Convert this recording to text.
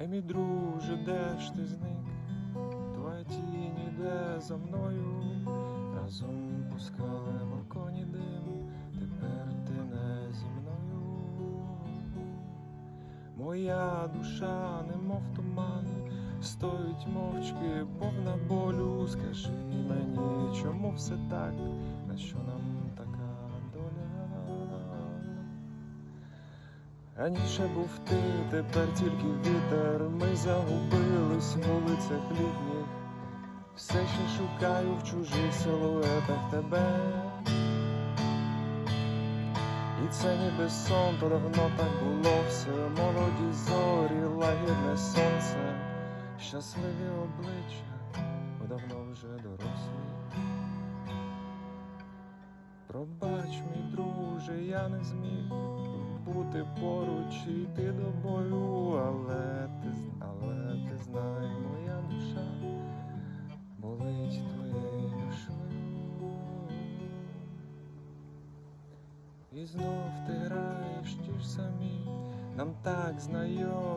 Ей, мій друже, де ж ти зник? Твоя тінь іде за мною, разом пускали коні дим, тепер ти не зі мною. Моя душа, немов туман, стоїть мовчки, повна болю. Скажи мені, чому все так, на що нам Раніше був ти, тепер тільки вітер. Ми загубились в вулицях літніх. Все ще шукаю в чужих силуетах тебе. І це ніби сон, то давно так було все. Молоді зорі, лагідне сонце, щасливі обличчя, ми давно вже дорослі. Пробач, мій друже, я не зміг бути поруч йти до бою, але ти, але ти знай, моя душа болить твоєю душою. І знов ти граєш ті ж самі, нам так знайомі